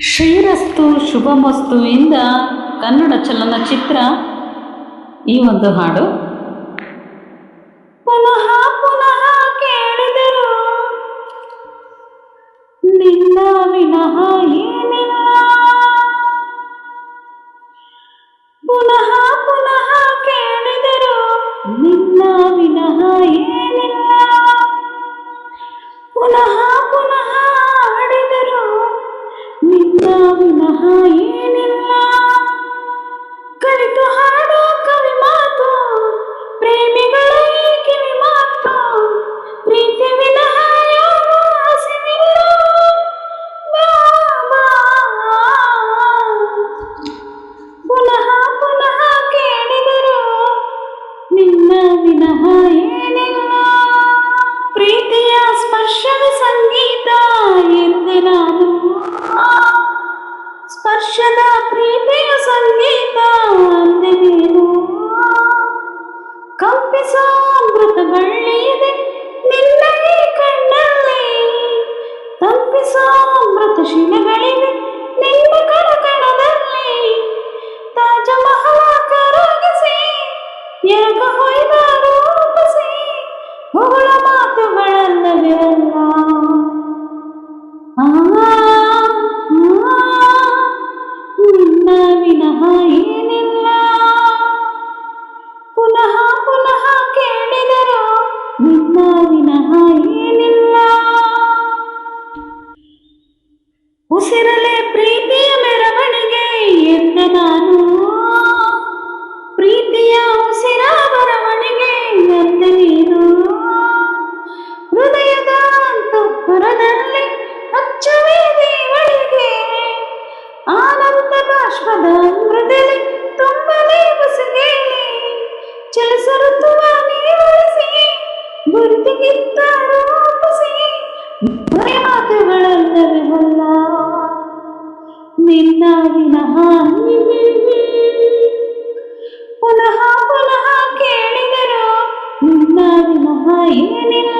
ಶ್ರೀರಸ್ತು ಶುಭಮಸ್ತು ಇಂದ ಕನ್ನಡ ಚಲನಚಿತ್ರ ಈ ಒಂದು ಹಾಡು. ಪುನಃ ಪುನಃ ಕೇಳಿದರು ನಿನ್ನ ವಿನಃ ಏನಿಲ್ಲ. ಪುನಃ ಪುನಃ ಕೇಳಿದರು ನಿನ್ನ ವಿನಃ ಏನಿಲ್ಲ. ಪುನಃ ಪುನಃ ನಿನ್ನ ವಿನಃ ಸ್ಪರ್ಶದ ಪ್ರೀತಿಯ ಸಂಗೀತ ಅಂದೆ ನೀನು ಕಂಪಿಸೋ ಅಮೃತ ಬಳ್ಳಿಯಿದೆ ನಿನ್ನ ಕಣ್ಣಲ್ಲಿ. ತಂಪಿಸೋ ಅಮೃತ ಶಿಲೆಗಳಿವೆ ನಿನ್ನ ಕಣಕಣದಲ್ಲಿ ತಾಜ ಮಹಲ ಕರಗಿಸಿ ಎರಗ ಹೊಯ್ದ ರೂಪಿಸಿ, ಹೊಗಳ ಮಾತುಗಳಲ್ಲವೇ ವಿನಃ ಏನಿಲ್ಲ. ಪುನಃ ಪುನಃ ಕೇಳಿದರು ನಿನ್ನ ವಿನಃ ಏನಿಲ್ಲ. ಉಸಿರಲೆ ಪ್ರೀತಿಯ ಮೆರವಣಿಗೆ ಎಂದ ನಾನು? ಪ್ರೀತಿಯ ಉಸಿರ ಬರವಣಿಗೆ ಎಂದ ನೀನು? ಹೃದಯದ ಅಂತಃಪುರದಲ್ಲಿ ಅಚ್ಚವೇ ದೇವಳಿಗೆ ಆನಂದ ಬಾಷ್ಪದ ತುಂಬಲಿ ತುಂಬಲಿ ಹೊಸಗೇಲಿ ಚಲಸರುತ್ತುವ ನೀರುಳಿಸಿ ಗುರುತಿಗಿತ್ತ ರೂಪಿಸಿ ಮರೆ ಮಾತುಗಳಲ್ಲವೇ ಬಲ್ಲ ನಿನ್ನ ವಿನಃ ಪುನಃ ಪುನಃ ಕೇಳಿದರು ನಿನ್ನ ವಿನಃ ಏನಿಲ್ಲ.